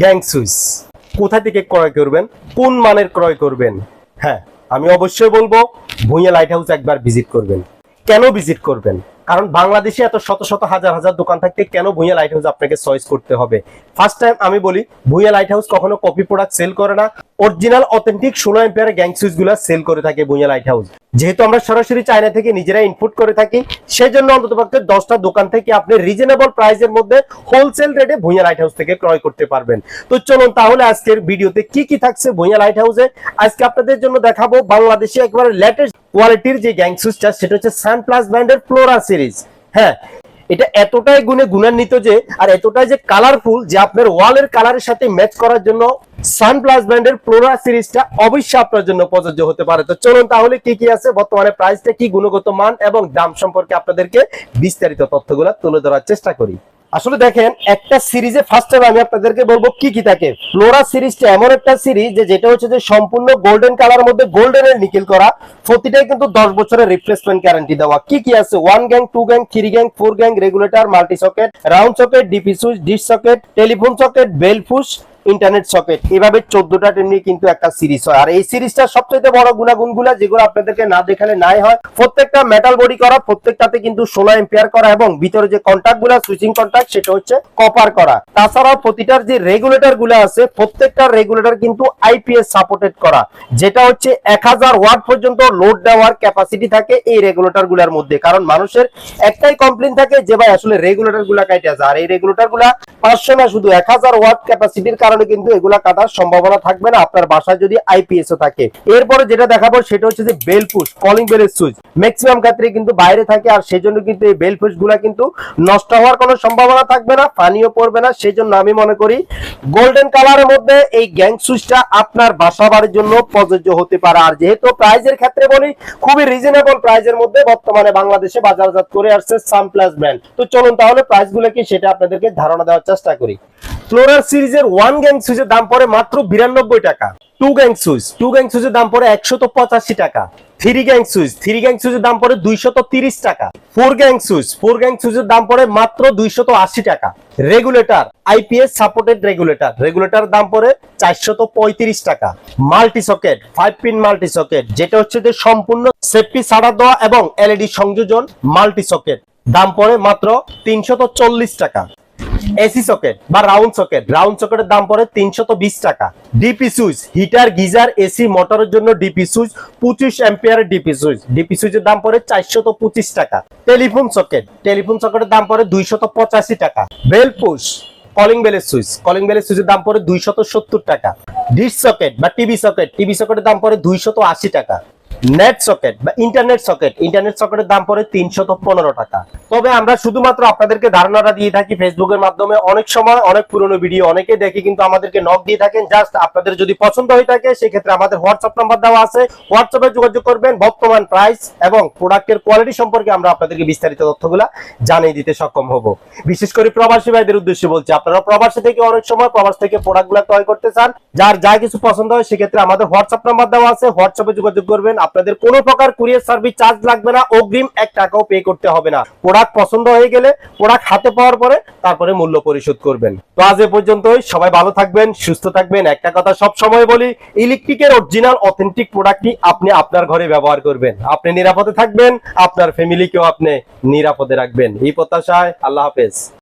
Gang switch কোথা থেকে ক্রয় করবেন? কোন মানের ক্রয় করবেন? হ্যাঁ আমি অবশ্যই বলব, ভুঁইয়া লাইট হাউস একবার ভিজিট করবেন। কেন ভিজিট করবেন? কারণ বাংলাদেশে এত শত শত হাজার হাজার দোকান থাকতে কেন ভুঁইয়া লাইট হাউস আপনাকে চয়েস করতে হবে? ফার্স্ট টাইম আমি বলি, ভুঁইয়া লাইট হাউস কখনো কপি প্রোডাক্ট সেল করে না। অরিজিনাল অথেন্টিক ষোলো এম্পিয়ার গ্যাং সুইচগুলা সেল করে থাকে ভুঁইয়া লাইট হাউস যেহেতু আমরা সরাসরি চায়না থেকে নিজেরা ইনপুট করে থাকি, সেজন্য অন্তত দশটা দোকান থেকে আপনি রিজনেবল প্রাইসের মধ্যে হোলসেল রেটে ভুঁইয়া লাইট হাউস থেকে ক্রয় করতে পারবেন। তো চলুন তাহলে আজকের ভিডিওতে কি কি থাকছে ভুঁইয়া লাইট হাউসে আজকে আপনাদের জন্য দেখাবো বাংলাদেশে একবারে লেটেস্ট কোয়ালিটির যে গ্যাং সুইচটা সেটা হচ্ছে সান প্লাস ব্র্যান্ডের ফ্লোরা সিরিজ হ্যাঁ এটা এতটাই গুণে গুণান্বিত যে, আর এতটাই যে কালারফুল যে আপনার ওয়ালের কালারের সাথে ম্যাচ করার জন্য সান প্লাস ব্র্যান্ডের প্লোরা সিরিজটা অবশ্যই আপনার জন্য প্রযোজ্য হতে পারে। তো চলুন তাহলে কি কি আছে, বর্তমানে প্রাইসটা কি, গুণগত মান এবং দাম সম্পর্কে আপনাদেরকে বিস্তারিত তথ্যগুলো তুলে ধরার চেষ্টা করি। আসলে দেখেন, একটা সিরিজে ফার্স্ট টাইম আমি আপনাদেরকে বলব কি কি থাকে। ফ্লোরা সিরিজটা এমন একটা সিরিজ যে যেটা হচ্ছে যে সম্পূর্ণ গোল্ডেন কালার মধ্যে গোল্ডেন এর নিকেল করা। প্রতিটাই কিন্তু দশ বছরের রিপ্লেসমেন্ট গ্যারান্টি দেওয়া। কি কি আছে? One gang two gang three gang four gang regulator multi socket round socket DP switch dish socket telephone socket bell push internet socket এভাবে চোদ্দটা টেমনি কিন্তু একটা সিরিজ হয়। আর এই সিরিজটা সবচেয়ে বড় গুণাগুণগুলা যেগুলো আপনাদেরকে না দেখালে নাই হয়, প্রত্যেকটা মেটাল বডি করা, প্রত্যেকটাতে কিন্তু ষোলো এম্পিয়ার করা এবং ভিতরে যে কন্ট্যাক্টগুলা সুইচিং কন্ট্যাক্ট সেটা হচ্ছে কপার করা। তাছাড়াও প্রতিটার যে রেগুলেটরগুলো আছে, প্রত্যেকটা রেগুলেটর কিন্তু আইপিএস সাপোর্টেড করা, যেটা হচ্ছে এক হাজার ওয়াট পর্যন্ত লোড দেওয়ার ক্যাপাসিটি থাকে এই রেগুলেটরগুলার মধ্যে। কারণ মানুষের একটাই কমপ্লেন থাকে যে, ভাই, আসলে রেগুলেটরগুলা কাটে আছে আর এই রেগুলেটরগুলা পাঁচশো না, শুধু এক হাজার ওয়াট ক্যাপাসিটির কারণে কিন্তু এগুলা কাটার সম্ভাবনা থাকবে না। আপনার বাসায় যদি আইপিএস ও থাকে। এরপরে যেটা দেখাবো সেটা হচ্ছে যে বেল পুশ কলিং বেলের সুইচ ম্যাক্সিমাম ক্ষেত্রে কিন্তু বাইরে থাকে আর সেজন্য কিন্তু এই বেল পুশগুলা কিন্তু নষ্ট হওয়ার কোনো সম্ভাবনা থাকবে না, পানিও পড়বে না। সেজন্য আমি মনে করি গোল্ডেন কালারের মধ্যে এই গ্যাং সুইচটা আপনার বাসা বাড়ির জন্য প্রযোজ্য হতে পারে। আর যেহেতু প্রাইজের ক্ষেত্রে বলি, খুবই রিজনেবল প্রাইজের মধ্যে বর্তমানে বাংলাদেশে বাজারজাত করে আসছে সানপ্লাস ব্র্যান্ড তো চলুন তাহলে প্রাইসগুলো কি সেটা আপনাদেরকে ধারণা দেওয়ার চেষ্টা করি। ফ্লোরার সিরিজের ওয়ান গ্যাং সুইচের দাম পড়ে মাত্র বিরানব্বই টাকা। Two gang switch, two gang সুইচের দাম পড়ে একশত পঁচাশি টাকা। Three gang switch, three gang সুইচের দাম পড়ে দুইশত তিরিশ টাকা। Four gang switch, four gang সুইচের দাম পড়ে মাত্র দুইশত আশি টাকা। Regulator IPS supported regulator. Regulator দাম পড়ে চারশত পঁয়ত্রিশ টাকা। Multi socket five pin multi socket যেটা হচ্ছে যে সম্পূর্ণ সেফটি ছাড়া দেওয়া এবং এলইডি সংযোজন মাল্টি সকেট দাম পড়ে মাত্র তিনশত চল্লিশ টাকা। এসি সকেট বা রাউন্ড সকেট। রাউন্ড সকেটের দাম পড়ে তিনশত টাকা। DP switch, heater, geyser, AC, মোটরের জন্য ডিপি সুইচ, পঁচিশ অ্যাম্পিয়ারের ডিপি সুইচ। ডিপি সুইচের দাম পড়ে চারশত টাকা। টেলিফোন সকেট, টেলিফোন সকেটের দাম পড়ে দুইশত টাকা। বেল পুশ, কলিং বেলের সুইচ, কলিং বেলের সুইচের দাম পড়ে দুইশত টাকা। ডিশ সকেট বা টিভি সকেট, টিভি সকেটের দাম পড়ে দুইশত টাকা। নেট সকেট বা ইন্টারনেট সকেট। ইন্টারনেট সকেটের দাম পড়ে তিনশত পনেরো টাকা। তবে আমরা শুধুমাত্র আপনাদেরকে ধারণাটা দিয়ে থাকি ফেসবুকের মাধ্যমে। অনেক সময় অনেক পুরনো ভিডিও অনেকে দেখে কিন্তু আমাদেরকে নক দিয়ে থাকেন। জাস্ট আপনাদের যদি পছন্দ হয়ে থাকে, সেক্ষেত্রে আমাদের হোয়াটসঅ্যাপ নাম্বার দেওয়া আছে। হোয়াটসঅ্যাপে যোগাযোগ করবেন বর্তমান প্রাইস এবং প্রোডাক্টের কোয়ালিটি সম্পর্কে আমরা আপনাদেরকে বিস্তারিত তথ্যগুলা জানিয়ে দিতে সক্ষম হব। বিশেষ করে প্রবাসী ভাইদের উদ্দেশ্যে বলছি, আপনারা প্রবাসী থেকে অনেক সময় প্রবাস থেকে প্রোডাক্টগুলো ক্রয় করতে চান। যার যা কিছু পছন্দ হয়, সেক্ষেত্রে আমাদের হোয়াটসঅ্যাপ নাম্বার দেওয়া আছে। হোয়াটসঅ্যাপে যোগাযোগ করবেন। আপনাদের কোনো প্রকার কুরিয়ার সার্ভিস চার্জ লাগবে না, অগ্রিম এক টাকাও পে করতে হবে না। প্রোডাক্ট পছন্দ হয়ে গেলে প্রোডাক্ট হাতে পাওয়ার পরে তারপরে মূল্য পরিশোধ করবেন। তো আজ এ পর্যন্তই, সবাই ভালো থাকবেন, সুস্থ থাকবেন। একটা কথা সব সময় বলি ইলেকট্রিকের অরিজিনাল অথেন্টিক প্রোডাক্টই আপনি আপনার ঘরে ব্যবহার করবেন। আপনি নিরাপদে থাকবেন, আপনার ফ্যামিলিকেও আপনি নিরাপদে রাখবেন। এই প্রত্যাশায় আল্লাহ হাফেজ।